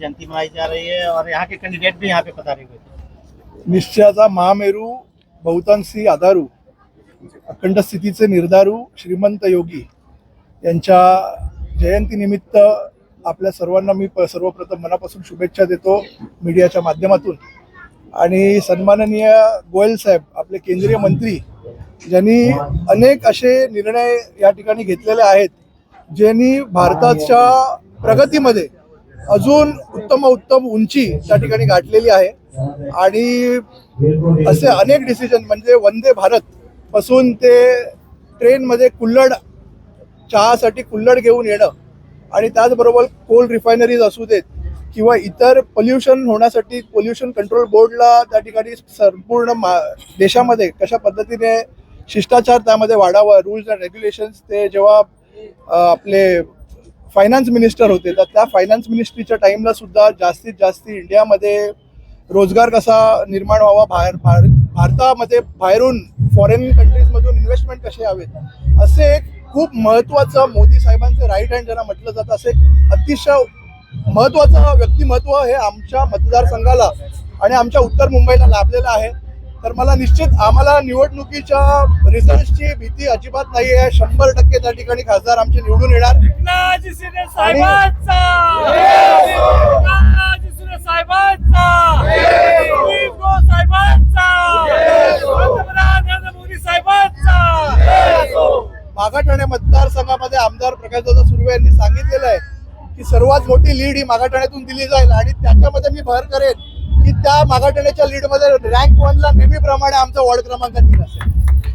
जयंती मनाई जा रही है और यहाँ के कैंडिडेट भी यहाँ पे पधारे हुए थे। निश्चयाचा महामेरू बहुतांशी आधारू अखंड स्थितीचे निर्धारू श्रीमंत योगी यांच्या जयंतीनिमित्त आपल्या सर्वांना मी प- सर्वप्रथम मनापासून शुभेच्छा देतो मीडियाच्या माध्यमातून. आणि सन्माननीय गोयल साहेब आपले केंद्रीय मंत्री ज्यांनी अनेक असे निर्णय या ठिकाणी घेतलेले आहेत ज्यांनी भारताच्या प्रगतीमध्ये अजून उत्तम उत्तम उंची त्या ठिकाणी गाठलेली आहे. आणि असे अनेक डिसिजन म्हणजे वंदे भारत पासून ते ट्रेनमध्ये कुल्लड चहासाठी कुल्लड घेऊन येणं आणि त्याचबरोबर कोल रिफायनरीज असू देत किंवा इतर पोल्युशन होण्यासाठी पोल्युशन कंट्रोल बोर्डला त्या ठिकाणी संपूर्ण मा देशामध्ये कशा पद्धतीने शिष्टाचार त्यामध्ये वाढावा रूल्स अँड रेग्युलेशन्स ते जेव्हा आपले फायनान्स मिनिस्टर होते. तर त्या फायनान्स मिनिस्ट्रीच्या टाईमला सुद्धा जास्तीत जास्त इंडियामध्ये रोजगार कसा निर्माण व्हावा बाहेर भार भारतामध्ये बाहेरून फॉरेन कंट्रीजमधून इन्व्हेस्टमेंट कसे यावेत असे एक खूप महत्त्वाचं मोदी साहेबांचे राईट हँड ज्यांना म्हटलं जातं असे अतिशय महत्त्वाचं व्यक्तिमत्व हे आमच्या मतदारसंघाला आणि आमच्या उत्तर मुंबईला लाभलेलं आहे. तर मला निश्चित आम्हाला निवडणुकीच्या रिझल्टची भीती अजिबात नाही आहे शंभर टक्के त्या ठिकाणी खासदार आमचे निवडून येणार. मागाठाणे मतदारसंघामध्ये आमदार प्रकाशदादा सुर्वे यांनी सांगितलेलं आहे की सर्वात मोठी लीड ही मागाठाण्यातून दिली जाईल आणि त्याच्यामध्ये मी भर करेन. की त्या मागाटण्याच्या लीडमध्ये रँक वनला नेहमीप्रमाणे आमचा वॉर्ड क्रमांक तीन असेल.